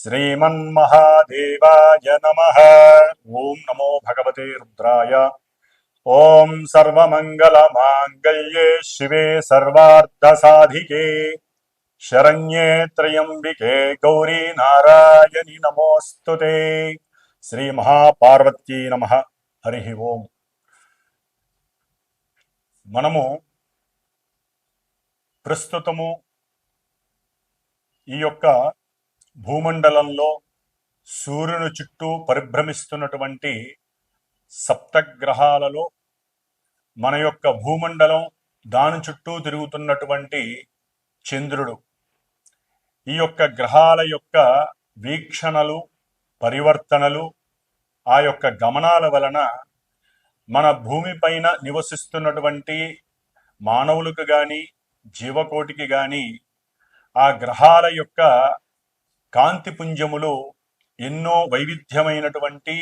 శ్రీమన్మహాదేవాయ నమ ఓం నమో భగవతే రుద్రాయ ఓం సర్వమంగళమాంగళ్యే శివే సర్వార్థసాధికే శరణ్యే త్రయంబికే గౌరీ నారాయణి నమోస్తుతే శ్రీ మహాపార్వతీ నమ హరి ఓం మనము ప్రస్తుతము ఈ యొక్క భూమండలంలో సూర్యుని చుట్టూ పరిభ్రమిస్తున్నటువంటి సప్తగ్రహాలలో మన యొక్క భూమండలం దాని చుట్టూ తిరుగుతున్నటువంటి చంద్రుడు. ఈ యొక్క గ్రహాల యొక్క వీక్షణలు పరివర్తనలు ఆ యొక్క గమనాల వలన మన భూమిపైన నివసిస్తున్నటువంటి మానవులకు కానీ జీవకోటికి కానీ ఆ గ్రహాల యొక్క కాంతిపుంజములు ఎన్నో వైవిధ్యమైనటువంటి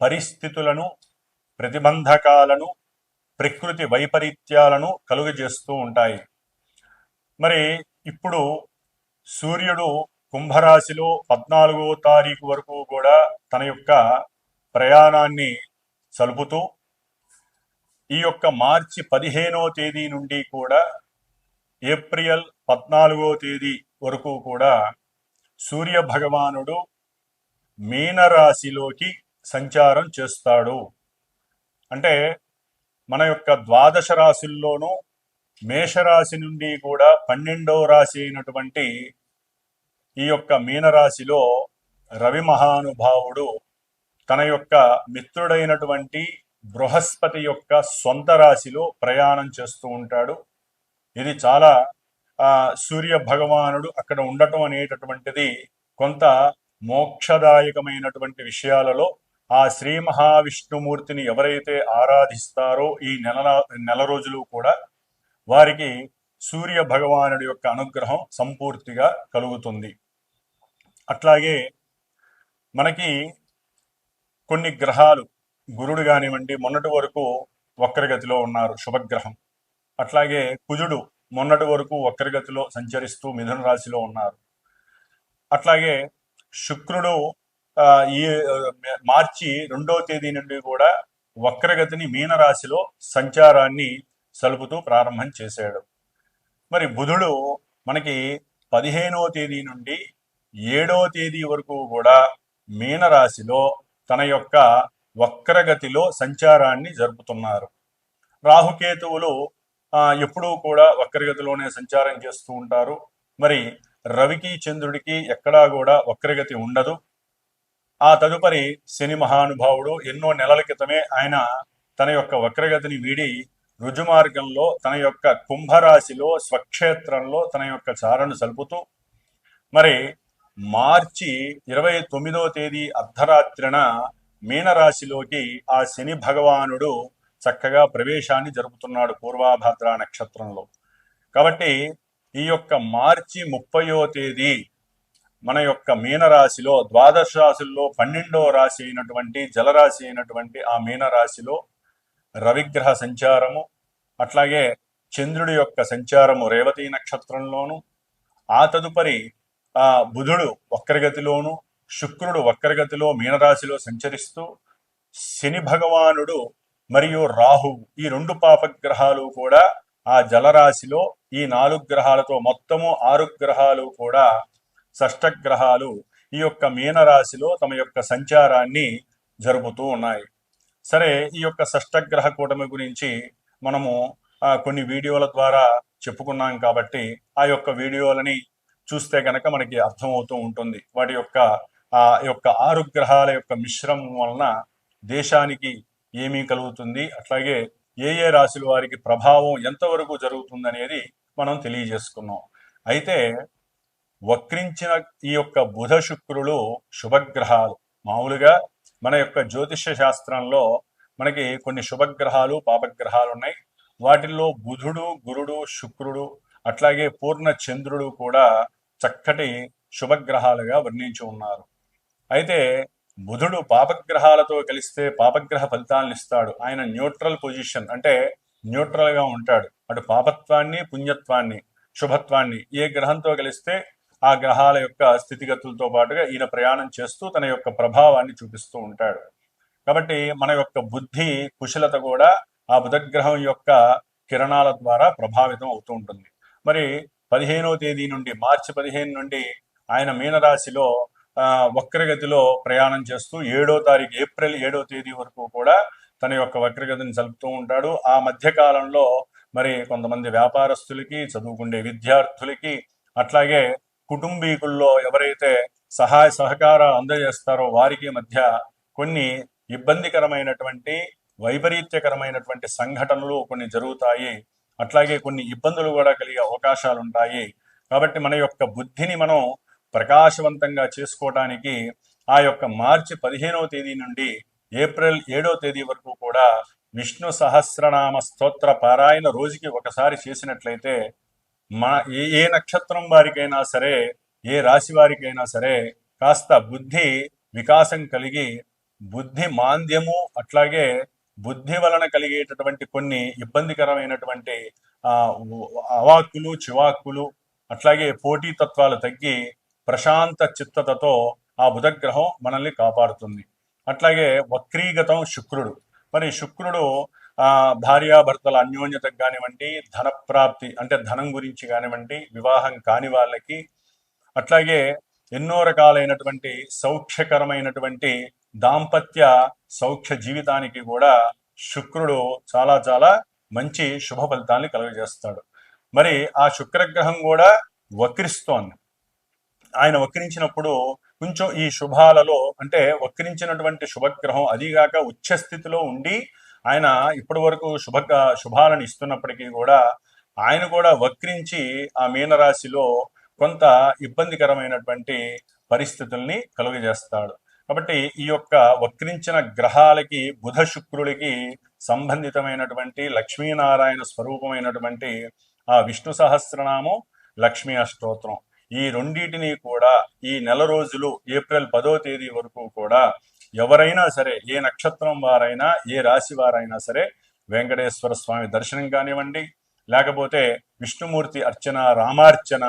పరిస్థితులను ప్రతిబంధకాలను ప్రకృతి వైపరీత్యాలను కలుగజేస్తూ ఉంటాయి. మరి ఇప్పుడు సూర్యుడు కుంభరాశిలో పద్నాలుగో తారీఖు వరకు కూడా తన యొక్క ప్రయాణాన్ని సలుపుతూ ఈ యొక్క మార్చి పదిహేనో తేదీ నుండి కూడా ఏప్రిల్ పద్నాలుగో తేదీ వరకు కూడా సూర్య భగవానుడు మీనరాశిలోకి సంచారం చేస్తాడు. అంటే మన యొక్క ద్వాదశ రాశుల్లోనూ మేషరాశి నుండి కూడా పన్నెండవ రాశి అయినటువంటి ఈ యొక్క మీనరాశిలో రవి మహానుభావుడు తన యొక్క మిత్రుడైనటువంటి బృహస్పతి యొక్క సొంత రాశిలో ప్రయాణం చేస్తూ ఉంటాడు. ఇది చాలా సూర్య భగవానుడు అక్కడ ఉండటం అనేటటువంటిది కొంత మోక్షదాయకమైనటువంటి విషయాలలో ఆ శ్రీ మహావిష్ణుమూర్తిని ఎవరైతే ఆరాధిస్తారో ఈ నెల నెల రోజులు కూడా వారికి సూర్య భగవానుడి యొక్క అనుగ్రహం సంపూర్తిగా కలుగుతుంది. అట్లాగే మనకి కొన్ని గ్రహాలు గురుడు కానివ్వండి మొన్నటి వరకు వక్రగతిలో ఉన్నారు శుభగ్రహం. అట్లాగే కుజుడు మొన్నటి వరకు వక్రగతిలో సంచరిస్తూ మిథున రాశిలో ఉన్నారు. అట్లాగే శుక్రుడు ఈ మార్చి రెండో తేదీ నుండి కూడా వక్రగతిని మీనరాశిలో సంచారాన్ని సలుపుతూ ప్రారంభం చేశాడు. మరి బుధుడు మనకి పదిహేనవ తేదీ నుండి ఏడో తేదీ వరకు కూడా మీనరాశిలో తన యొక్క వక్రగతిలో సంచారాన్ని జరుపుతున్నారు. రాహుకేతువులు ఎప్పుడూ కూడా వక్రగతిలోనే సంచారం చేస్తూ ఉంటారు. మరి రవికి చంద్రుడికి ఎక్కడా కూడా వక్రగతి ఉండదు. ఆ తదుపరి శని మహానుభావుడు ఎన్నో నెలల క్రితమే ఆయన తన యొక్క వక్రగతిని వీడి రుజుమార్గంలో తన యొక్క కుంభరాశిలో స్వక్షేత్రంలో తన యొక్క చారను సలుపుతూ మరి మార్చి ఇరవై తొమ్మిదో తేదీ అర్ధరాత్రిన మీనరాశిలోకి ఆ శని భగవానుడు చక్కగా ప్రవేశాన్ని జరుపుతున్నాడు పూర్వాభాద్ర నక్షత్రంలో. కాబట్టి ఈ యొక్క మార్చి ముప్పయో తేదీ మన యొక్క మీనరాశిలో ద్వాదశ రాశుల్లో పన్నెండో రాశి అయినటువంటి జలరాశి అయినటువంటి ఆ మీనరాశిలో రవిగ్రహ సంచారము అట్లాగే చంద్రుడి యొక్క సంచారము రేవతి నక్షత్రంలోను ఆ తదుపరి ఆ బుధుడు వక్రగతిలోను శుక్రుడు వక్రగతిలో మీనరాశిలో సంచరిస్తూ శని భగవానుడు మరియు రాహు ఈ రెండు పాపగ్రహాలు కూడా ఆ జలరాశిలో ఈ నాలుగు గ్రహాలతో మొత్తము ఆరు గ్రహాలు కూడా షష్టగ్రహాలు ఈ యొక్క మీనరాశిలో తమ యొక్క సంచారాన్ని జరుపుతూ ఉన్నాయి. సరే ఈ యొక్క షష్టగ్రహ కూటమి గురించి మనము కొన్ని వీడియోల ద్వారా చెప్పుకున్నాం కాబట్టి ఆ యొక్క వీడియోలని చూస్తే గనక మనకి అర్థమవుతూ ఉంటుంది. వాటి యొక్క ఆ యొక్క ఆరు గ్రహాల యొక్క మిశ్రమం వలన దేశానికి ఏమీ కలుగుతుంది? అట్లాగే ఏ ఏ రాశుల వారికి ప్రభావం ఎంతవరకు జరుగుతుంది అనేది మనం తెలియజేసుకున్నాం. అయితే వక్రించిన ఈ యొక్క బుధ శుక్రులు శుభగ్రహాలు. మామూలుగా మన యొక్క జ్యోతిష్య శాస్త్రంలో మనకి కొన్ని శుభగ్రహాలు పాపగ్రహాలు ఉన్నాయి. వాటిల్లో బుధుడు గురుడు శుక్రుడు అట్లాగే పూర్ణ చంద్రుడు కూడా చక్కటి శుభగ్రహాలుగా వర్ణించి ఉన్నారు. అయితే బుధుడు పాపగ్రహాలతో కలిస్తే పాపగ్రహ ఫలితాలను ఇస్తాడు ఆయన న్యూట్రల్ పొజిషన్ అంటే న్యూట్రల్గా ఉంటాడు. అటు పాపత్వాన్ని పుణ్యత్వాన్ని శుభత్వాన్ని ఏ గ్రహంతో కలిస్తే ఆ గ్రహాల యొక్క స్థితిగతులతో పాటుగా ఈయన ప్రయాణం చేస్తూ తన యొక్క ప్రభావాన్ని చూపిస్తూ ఉంటాడు. కాబట్టి మన యొక్క బుద్ధి కుశలత కూడా ఆ బుధగ్రహం యొక్క కిరణాల ద్వారా ప్రభావితం అవుతూ ఉంటుంది. మరి పదిహేనో తేదీ నుండి మార్చి పదిహేను నుండి ఆయన మీనరాశిలో వక్రగతిలో ప్రయాణం చేస్తూ ఏడో తారీఖు ఏప్రిల్ ఏడో తేదీ వరకు కూడా తన యొక్క వక్రగతిని జరుపుతూ ఉంటాడు. ఆ మధ్యకాలంలో మరి కొంతమంది వ్యాపారస్తులకి చదువుకునే విద్యార్థులకి అట్లాగే కుటుంబీకుల్లో ఎవరైతే సహాయ సహకారాలు అందజేస్తారో వారికి మధ్య కొన్ని ఇబ్బందికరమైనటువంటి వైపరీత్యకరమైనటువంటి సంఘటనలు కొన్ని జరుగుతాయి. అట్లాగే కొన్ని ఇబ్బందులు కూడా కలిగే అవకాశాలు ఉంటాయి కాబట్టి మన యొక్క బుద్ధిని మనం ప్రకాశవంతంగా చేసుకోవడానికి ఆ యొక్క మార్చి పదిహేనవ తేదీ నుండి ఏప్రిల్ ఏడో తేదీ వరకు కూడా విష్ణు సహస్రనామ స్తోత్ర పారాయణ రోజుకి ఒకసారి చేసినట్లయితే మా ఏ ఏ నక్షత్రం వారికైనా సరే ఏ రాశి వారికైనా సరే కాస్త బుద్ధి వికాసం కలిగి బుద్ధి మాంద్యము అట్లాగే బుద్ధి వలన కలిగేటటువంటి కొన్ని ఇబ్బందికరమైనటువంటి ఆ, అవాక్కులు చివాక్కులు అట్లాగే పోటీతత్వాలు తగ్గి ప్రశాంత చిత్తతతో ఆ బుధగ్రహం మనల్ని కాపాడుతుంది. అట్లాగే వక్రీగతం శుక్రుడు. మరి శుక్రుడు ఆ భార్యాభర్తల అన్యోన్యతకు కానివ్వండి ధన ప్రాప్తి అంటే ధనం గురించి కానివ్వండి వివాహం కాని వాళ్ళకి అట్లాగే ఎన్నో రకాలైనటువంటి సౌఖ్యకరమైనటువంటి దాంపత్య సౌఖ్య జీవితానికి కూడా శుక్రుడు చాలా చాలా మంచి శుభ ఫలితాన్ని కలుగజేస్తాడు. మరి ఆ శుక్రగ్రహం కూడా వక్రిస్తోంది. ఆయన వక్రించినప్పుడు కొంచెం ఈ శుభాలలో అంటే వక్రించినటువంటి శుభగ్రహం అదిగాక ఉచ్చ స్థితిలో ఉండి ఆయన ఇప్పటి వరకు శుభ శుభాలను ఇస్తున్నప్పటికీ కూడా ఆయన కూడా వక్రించి ఆ మీనరాశిలో కొంత ఇబ్బందికరమైనటువంటి పరిస్థితుల్ని కలుగజేస్తాడు. కాబట్టి ఈ యొక్క వక్రించిన గ్రహాలకి బుధ శుక్రుడికి సంబంధితమైనటువంటి లక్ష్మీనారాయణ స్వరూపమైనటువంటి ఆ విష్ణు సహస్రనామం లక్ష్మీ అష్టోత్రం ఈ రెండింటిని కూడా ఈ నెల రోజులు ఏప్రిల్ పదో తేదీ వరకు కూడా ఎవరైనా సరే ఏ నక్షత్రం వారైనా ఏ రాశి వారైనా సరే వెంకటేశ్వర స్వామి దర్శనం కానివ్వండి లేకపోతే విష్ణుమూర్తి అర్చన రామార్చన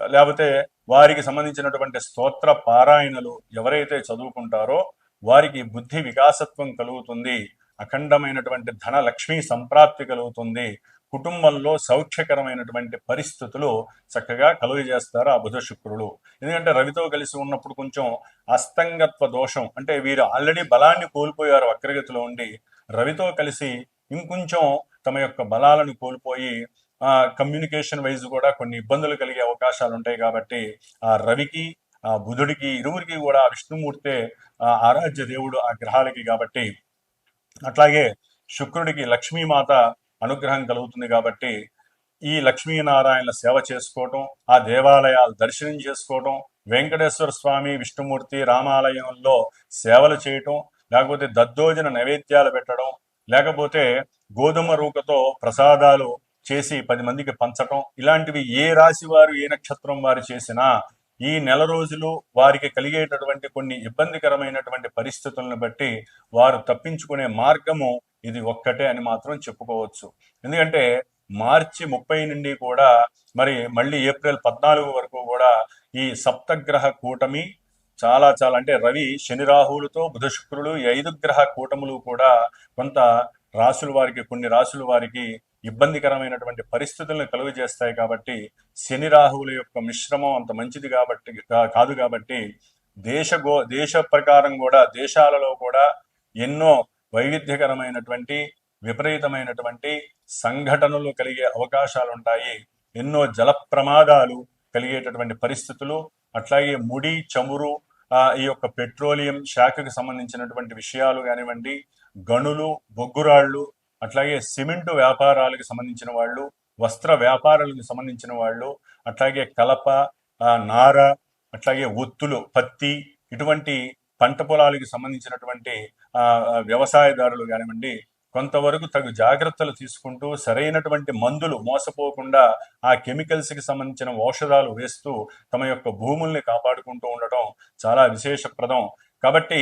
లేకపోతే వారికి సంబంధించినటువంటి స్తోత్ర పారాయణలు ఎవరైతే చదువుకుంటారో వారికి బుద్ధి వికాసత్వం కలుగుతుంది అఖండమైనటువంటి ధన లక్ష్మీ సంప్రాప్తి కలుగుతుంది కుటుంబంలో సౌఖ్యకరమైనటువంటి పరిస్థితులు చక్కగా కలుగజేస్తారు ఆ బుధ శుక్రుడు ఎందుకంటే రవితో కలిసి ఉన్నప్పుడు కొంచెం అస్తంగత్వ దోషం అంటే వీరు ఆల్రెడీ బలాన్ని కోల్పోయారు వక్రగతిలో ఉండి రవితో కలిసి ఇంకొంచెం తమ యొక్క బలాలను కోల్పోయి ఆ కమ్యూనికేషన్ వైజ్ కూడా కొన్ని ఇబ్బందులు కలిగే అవకాశాలు ఉంటాయి కాబట్టి ఆ రవికి ఆ బుధుడికి ఇరువురికి కూడా ఆ విష్ణుమూర్తే ఆ ఆరాధ్య దేవుడు ఆ గ్రహాలకి కాబట్టి అట్లాగే శుక్రుడికి లక్ష్మీమాత అనుగ్రహం కలుగుతుంది కాబట్టి ఈ లక్ష్మీనారాయణ సేవ చేసుకోవటం ఆ దేవాలయాలు దర్శనం చేసుకోవటం వెంకటేశ్వర స్వామి విష్ణుమూర్తి రామాలయంలో సేవలు చేయటం లేకపోతే దద్దోజన నైవేద్యాలు పెట్టడం లేకపోతే గోధుమ రూకతో ప్రసాదాలు చేసి పది మందికి పంచటం ఇలాంటివి ఏ రాశి వారు ఏ నక్షత్రం వారు చేసినా ఈ నెల రోజులు వారికి కలిగేటటువంటి కొన్ని ఇబ్బందికరమైనటువంటి పరిస్థితులను బట్టి వారు తప్పించుకునే మార్గము ఇది ఒక్కటే అని మాత్రం చెప్పుకోవచ్చు. ఎందుకంటే మార్చి ముప్పై నుండి కూడా మరి మళ్ళీ ఏప్రిల్ పద్నాలుగు వరకు కూడా ఈ సప్తగ్రహ కూటమి చాలా చాలా అంటే రవి శని రాహువులతో బుధ శుక్రులు ఈ ఐదు గ్రహ కూటములు కూడా కొంత రాసుల వారికి కొన్ని రాసుల వారికి ఇబ్బందికరమైనటువంటి పరిస్థితులను కలుగజేస్తాయి కాబట్టి శని రాహువుల యొక్క మిశ్రమం అంత మంచిది కాబట్టి కా- కాదు కాబట్టి దేశ గో దేశ ప్రకారం కూడా దేశాలలో కూడా ఎన్నో వైవిధ్యకరమైనటువంటి విపరీతమైనటువంటి సంఘటనలు కలిగే అవకాశాలు ఉంటాయి ఎన్నో జల ప్రమాదాలు కలిగేటటువంటి పరిస్థితులు అట్లాగే ముడి చమురు ఈ యొక్క పెట్రోలియం శాఖకు సంబంధించినటువంటి విషయాలు కానివ్వండి గనులు బొగ్గురాళ్ళు అట్లాగే సిమెంటు వ్యాపారాలకు సంబంధించిన వాళ్ళు వస్త్ర వ్యాపారాలకు సంబంధించిన వాళ్ళు అట్లాగే కలప నార అట్లాగే ఒత్తులు పత్తి ఇటువంటి పంట పొలాలకు సంబంధించినటువంటి ఆ, వ్యవసాయదారులు కానివ్వండి కొంతవరకు తగు జాగ్రత్తలు తీసుకుంటూ సరైనటువంటి మందులు మోసపోకుండా ఆ కెమికల్స్కి సంబంధించిన ఔషధాలు వేస్తూ తమ యొక్క భూముల్ని కాపాడుకుంటూ ఉండటం చాలా విశేషప్రదం. కాబట్టి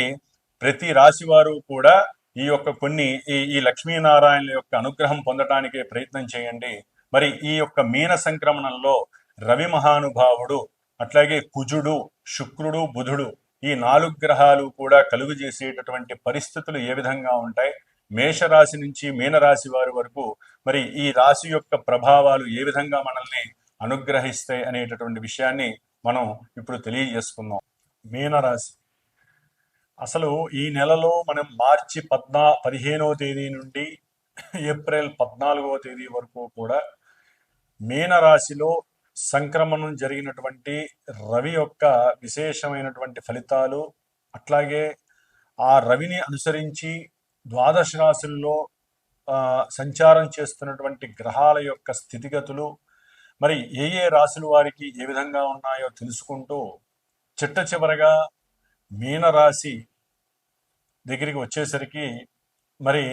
ప్రతి రాశి వారు కూడా ఈ యొక్క కొన్ని ఈ ఈ లక్ష్మీనారాయణ యొక్క అనుగ్రహం పొందటానికే ప్రయత్నం చేయండి. మరి ఈ యొక్క మీన సంక్రమణంలో రవి మహానుభావుడు అట్లాగే కుజుడు శుక్రుడు బుధుడు ఈ నాలుగు గ్రహాలు కూడా కలుగు చేసేటటువంటి పరిస్థితులు ఏ విధంగా ఉంటాయి? మేషరాశి నుంచి మీనరాశి వారి వరకు మరి ఈ రాశి యొక్క ప్రభావాలు ఏ విధంగా మనల్ని అనుగ్రహిస్తాయి అనేటటువంటి విషయాన్ని మనం ఇప్పుడు తెలియజేసుకుందాం. మీనరాశి. అసలు ఈ నెలలో మనం మార్చి పద్నా పదిహేనవ తేదీ నుండి ఏప్రిల్ పద్నాలుగవ తేదీ వరకు కూడా మీనరాశిలో సంక్రమణం జరిగినటువంటి రవి యొక్క విశేషమైనటువంటి ఫలితాలు అట్లాగే ఆ రవిని అనుసరించి ద్వాదశ రాశుల్లో సంచారం చేస్తున్నటువంటి గ్రహాల యొక్క స్థితిగతులు మరి ఏ ఏ రాశుల వారికి ఏ విధంగా ఉన్నాయో తెలుసుకుంటూ చిట్ట చివరగా మీనరాశి దగ్గరికి వచ్చేసరికి మరి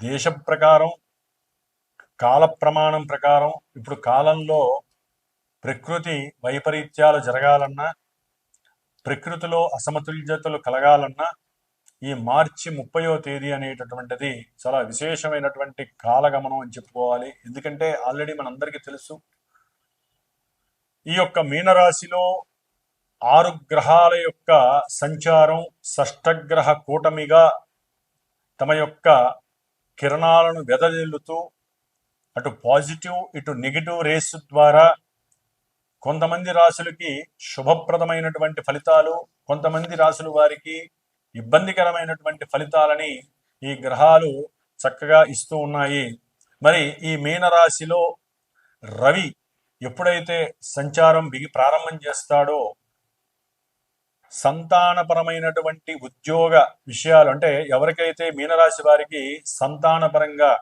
దేశ ప్రకారం కాల ప్రమాణం ప్రకారం ఇప్పుడు కాలంలో ప్రకృతి వైపరీత్యాలు జరగాలన్నా ప్రకృతిలో అసమతుల్యతలు కలగాలన్నా ఈ మార్చి ముప్పయో తేదీ అనేటటువంటిది చాలా విశేషమైనటువంటి కాలగమనం అని చెప్పుకోవాలి. ఎందుకంటే ఆల్రెడీ మనందరికీ తెలుసు ఈ యొక్క మీనరాశిలో ఆరు గ్రహాల యొక్క సంచారం షష్టగ్రహ కూటమిగా తమ యొక్క కిరణాలను వెదజల్లుతూ అటు పాజిటివ్ ఇటు నెగిటివ్ రేస్ ద్వారా కొంతమంది రాశులకి శుభప్రదమైనటువంటి ఫలితాలు కొంతమంది రాశులు వారికి ఇబ్బందికరమైనటువంటి ఫలితాలని ఈ గ్రహాలు చక్కగా ఇస్తూ ఉన్నాయి. మరి ఈ మీనరాశిలో రవి ఎప్పుడైతే సంచారం బిగి ప్రారంభం చేస్తాడో సంతానపరమైనటువంటి ఉద్యోగ విషయాలు అంటే ఎవరికైతే మీనరాశి వారికి సంతానపరంగా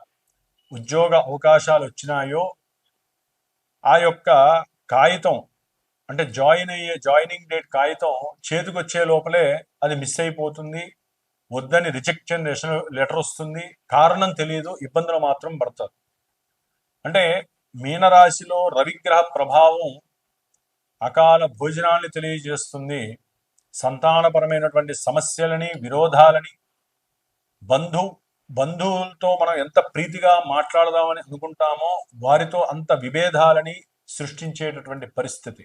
ఉద్యోగ అవకాశాలు వచ్చినాయో ఆ యొక్క కాగితం అంటే జాయిన్ అయ్యే జాయినింగ్ డేట్ కాగితం చేతికొచ్చే లోపలే అది మిస్ అయిపోతుంది వద్దని రిజెక్షన్ లెటర్ వస్తుంది కారణం తెలియదు ఇబ్బందులు మాత్రం పడతారు. అంటే మీనరాశిలో రవిగ్రహ ప్రభావం అకాల భోజనాన్ని తెలియజేస్తుంది సంతానపరమైనటువంటి సమస్యలని విరోధాలని బంధు బంధువులతో మనం ఎంత ప్రీతిగా మాట్లాడదామని అనుకుంటామో వారితో అంత విభేదాలని సృష్టించేటటువంటి పరిస్థితి.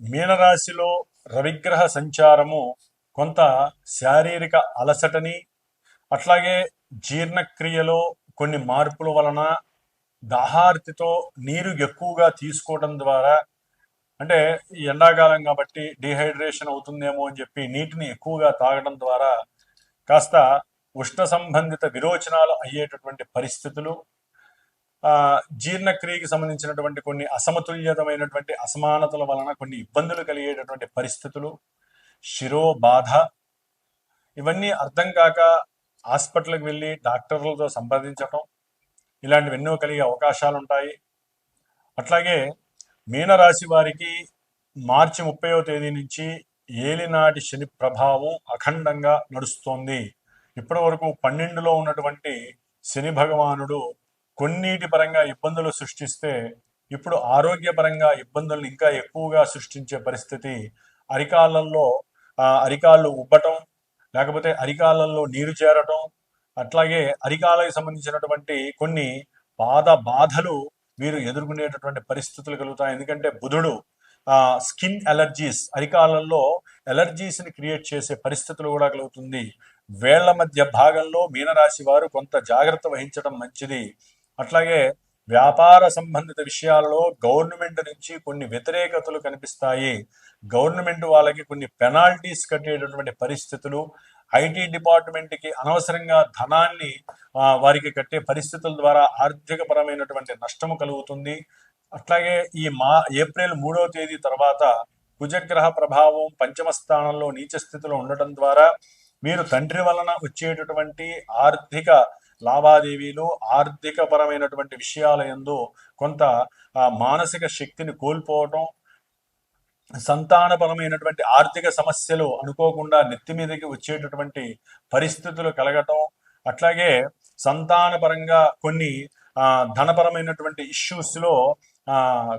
మీనరాశిలో రవిగ్రహ సంచారము కొంత శారీరక అలసటని అట్లాగే జీర్ణక్రియలో కొన్ని మార్పుల వలన దాహార్తితో నీరు ఎక్కువగా తీసుకోవడం ద్వారా అంటే ఎండాకాలం కాబట్టి డిహైడ్రేషన్ అవుతుందేమో అని చెప్పి నీటిని ఎక్కువగా తాగడం ద్వారా కాస్త ఉష్ణ సంబంధిత విరోచనాలు అయ్యేటటువంటి పరిస్థితులు జీర్ణక్రియకి సంబంధించినటువంటి కొన్ని అసమతుల్యతమైనటువంటి అసమానతల వలన కొన్ని ఇబ్బందులు కలిగేటటువంటి పరిస్థితులు శిరో బాధ ఇవన్నీ అర్థం కాక హాస్పిటల్కి వెళ్ళి డాక్టర్లతో సంప్రదించటం ఇలాంటివి ఎన్నో కలిగే అవకాశాలు ఉంటాయి అట్లాగే మీనరాశి వారికి మార్చి ముప్పైవ తేదీ నుంచి ఏలినాటి శని ప్రభావం అఖండంగా నడుస్తోంది. ఇప్పటి వరకు పన్నెండులో ఉన్నటువంటి శని భగవానుడు కొన్నిటి పరంగా ఇబ్బందులు సృష్టిస్తే ఇప్పుడు ఆరోగ్యపరంగా ఇబ్బందులను ఇంకా ఎక్కువగా సృష్టించే పరిస్థితి అరికాలంలో ఆ, అరికాళ్ళు ఉబ్బటం లేకపోతే అరికాలంలో నీరు చేరటం అట్లాగే అరికాలకు సంబంధించినటువంటి కొన్ని పాద బాధలు వీరు ఎదుర్కొనేటటువంటి పరిస్థితులు కలుగుతాయి. ఎందుకంటే బుధుడు ఆ స్కిన్ అలర్జీస్ అరికాలంలో ఎలర్జీస్ని క్రియేట్ చేసే పరిస్థితులు కూడా కలుగుతుంది. వేళ్ళ మధ్య భాగంలో మీనరాశి వారు కొంత జాగ్రత్త వహించడం మంచిది. అట్లాగే వ్యాపార సంబంధిత విషయాలలో గవర్నమెంట్ నుంచి కొన్ని వ్యతిరేకతలు కనిపిస్తాయి. గవర్నమెంట్ వాళ్ళకి కొన్ని పెనాల్టీస్ కట్టేటటువంటి పరిస్థితులు ఐటీ డిపార్ట్మెంట్కి అనవసరంగా ధనాన్ని వారికి కట్టే పరిస్థితుల ద్వారా ఆర్థిక పరమైనటువంటి నష్టము కలుగుతుంది. అట్లాగే ఈ మా ఏప్రిల్ మూడవ తేదీ తర్వాత కుజగ్రహ ప్రభావం పంచమ స్థానంలో నీచ స్థితిలో ఉండటం ద్వారా మీరు తండ్రి వలన వచ్చేటటువంటి ఆర్థిక లావాదేవీలు ఆర్థిక పరమైనటువంటి విషయాల ఎందు కొంత మానసిక శక్తిని కోల్పోవటం సంతానపరమైనటువంటి ఆర్థిక సమస్యలు అనుకోకుండా నెత్తి మీదకి వచ్చేటటువంటి పరిస్థితులు కలగటం అట్లాగే సంతానపరంగా కొన్ని ఆ, ధనపరమైనటువంటి ఇష్యూస్లో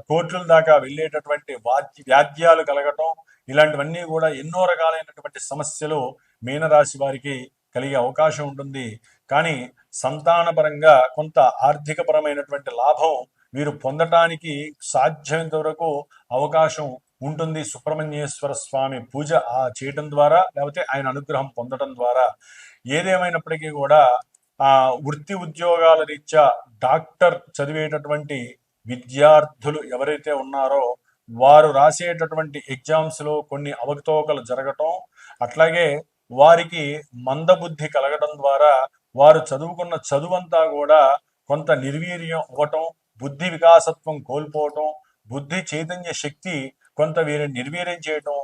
కోర్టుల దాకా వెళ్ళేటటువంటి వాద్య వ్యాధ్యాలు కలగటం ఇలాంటివన్నీ కూడా ఎన్నో రకాలైనటువంటి సమస్యలు మీనరాశి వారికి కలిగే అవకాశం ఉంటుంది. కానీ సంతానపరంగా కొంత ఆర్థికపరమైనటువంటి లాభం వీరు పొందటానికి సాధ్యమైనంత వరకు అవకాశం ఉంటుంది. సుబ్రహ్మణ్యేశ్వర స్వామి పూజ ఆ చేయటం ద్వారా లేకపోతే ఆయన అనుగ్రహం పొందడం ద్వారా. ఏదేమైనప్పటికీ కూడా ఆ వృత్తి ఉద్యోగాల రీత్యా డాక్టర్ చదివేటటువంటి విద్యార్థులు ఎవరైతే ఉన్నారో వారు రాసేటటువంటి ఎగ్జామ్స్లో కొన్ని అవకతవకలు జరగటం అట్లాగే వారికి మందబుద్ధి కలగడం ద్వారా వారు చదువుకున్న చదువంతా కూడా కొంత నిర్వీర్యం అవ్వటం బుద్ధి వికాసత్వం కోల్పోవటం బుద్ధి చైతన్య శక్తి కొంత వీరిని నిర్వీర్యం చేయటం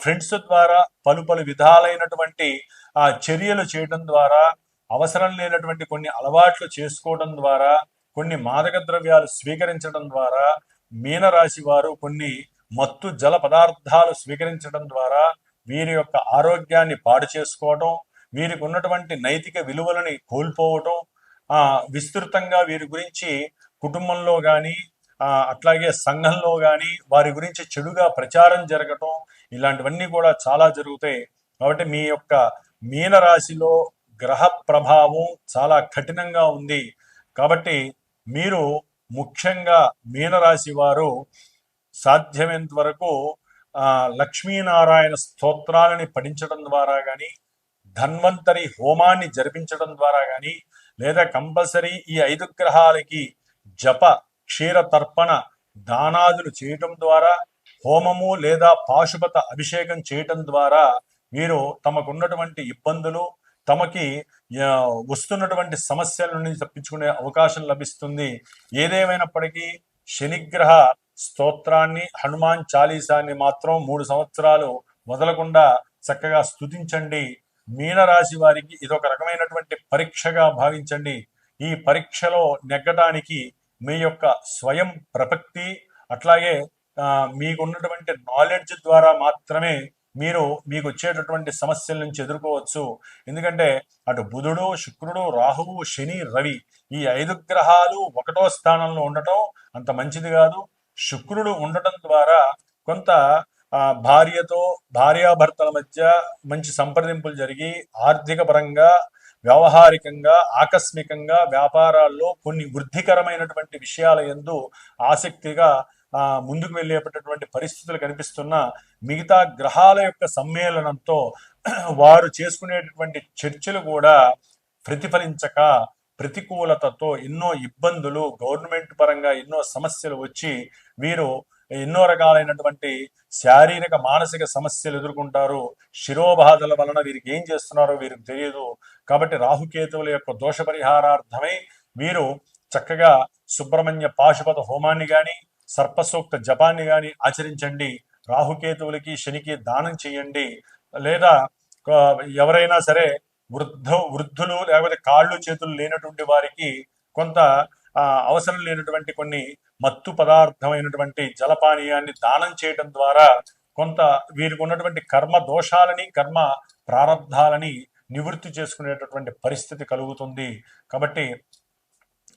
ఫ్రెండ్స్ ద్వారా పలు పలు విధాలైనటువంటి ఆ చర్యలు చేయటం ద్వారా అవసరం లేనటువంటి కొన్ని అలవాట్లు చేసుకోవడం ద్వారా కొన్ని మాదక ద్రవ్యాలు స్వీకరించడం ద్వారా మీనరాశి వారు కొన్ని మత్తు జల పదార్థాలు స్వీకరించడం ద్వారా వీరి యొక్క ఆరోగ్యాన్ని పాడు చేసుకోవటం వీరికి ఉన్నటువంటి నైతిక విలువలని కోల్పోవటం విస్తృతంగా వీరి గురించి కుటుంబంలో కానీ అట్లాగే సంఘంలో కానీ వారి గురించి చెడుగా ప్రచారం జరగటం ఇలాంటివన్నీ కూడా చాలా జరుగుతాయి. కాబట్టి మీ యొక్క మీనరాశిలో గ్రహ ప్రభావం చాలా కఠినంగా ఉంది. కాబట్టి మీరు ముఖ్యంగా మీనరాశి వారు సాధ్యమైనంత వరకు లక్ష్మీనారాయణ స్తోత్రాలని పఠించడం ద్వారా కానీ ధన్వంతరి హోమాన్ని జరిపించడం ద్వారా కానీ లేదా కంపల్సరీ ఈ ఐదు గ్రహాలకి జప క్షీర తర్పణ దానాదులు చేయటం ద్వారా హోమము లేదా పాశుపత అభిషేకం చేయటం ద్వారా వీరు తమకున్నటువంటి ఇబ్బందులు తమకి వస్తున్నటువంటి సమస్యల నుండి తప్పించుకునే అవకాశం లభిస్తుంది. ఏదేమైనప్పటికీ శనిగ్రహ స్తోత్రాన్ని హనుమాన్ చాలీసాన్ని మాత్రం మూడు సంవత్సరాలు వదలకుండా చక్కగా స్థుతించండి మీనరాశి వారికి ఇదొక రకమైనటువంటి పరీక్షగా భావించండి. ఈ పరీక్షలో నెగ్గడానికి మీ యొక్క స్వయం ప్రపక్తి అట్లాగే మీకున్నటువంటి నాలెడ్జ్ ద్వారా మాత్రమే మీరు మీకు వచ్చేటటువంటి సమస్యల నుంచి ఎదుర్కోవచ్చు. ఎందుకంటే అటు బుధుడు శుక్రుడు రాహువు శని రవి ఈ ఐదు గ్రహాలు ఒకటో స్థానంలో ఉండటం అంత మంచిది కాదు. శుక్రుడు ఉండటం ద్వారా కొంత భార్యతో భార్యాభర్తల మధ్య మంచి సంప్రదింపులు జరిగి ఆర్థిక పరంగా వ్యవహారికంగా ఆకస్మికంగా వ్యాపారాల్లో కొన్ని వృద్ధికరమైనటువంటి విషయాల ఎందు ఆసక్తిగా ముందుకు వెళ్ళేటటువంటి పరిస్థితులు కనిపిస్తున్న మిగతా గ్రహాల యొక్క సమ్మేళనంతో వారు చేసుకునేటటువంటి చర్చలు కూడా ప్రతిఫలించక ప్రతికూలతతో ఎన్నో ఇబ్బందులు గవర్నమెంట్ పరంగా ఎన్నో సమస్యలు వచ్చి వీరు ఎన్నో రకాలైనటువంటి శారీరక మానసిక సమస్యలు ఎదుర్కొంటారు. శిరోబాధల వలన వీరికి ఏం చేస్తున్నారో వీరికి తెలియదు. కాబట్టి రాహుకేతువుల యొక్క దోష పరిహారార్థమై వీరు చక్కగా సుబ్రహ్మణ్య పాశుపత హోమాన్ని కానీ సర్పసూక్త జపాన్ని కానీ ఆచరించండి. రాహుకేతువులకి శనికి దానం చేయండి. లేదా ఎవరైనా సరే వృద్ధ వృద్ధులు లేకపోతే కాళ్ళు చేతులు లేనటువంటి వారికి కొంత అవసరం లేనటువంటి కొన్ని మత్తు పదార్థమైనటువంటి జలపానీయాన్ని దానం చేయడం ద్వారా కొంత వీరికి ఉన్నటువంటి కర్మ దోషాలని కర్మ ప్రారంధాలని నివృత్తి చేసుకునేటటువంటి పరిస్థితి కలుగుతుంది. కాబట్టి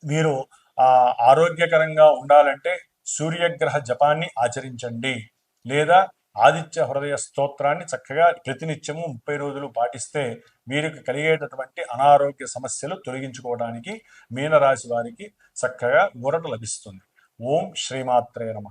మీరు ఆ ఆరోగ్యకరంగా ఉండాలంటే సూర్యగ్రహ జపాన్ని ఆచరించండి. లేదా ఆదిత్య హృదయ స్తోత్రాన్ని చక్కగా ప్రతినిత్యము ముప్పై రోజులు పాటిస్తే వీరికి కలిగేటటువంటి అనారోగ్య సమస్యలు తొలగించుకోవడానికి మీనరాశి వారికి చక్కగా ఊరట లభిస్తుంది. ఓం శ్రీమాత్రే నమ.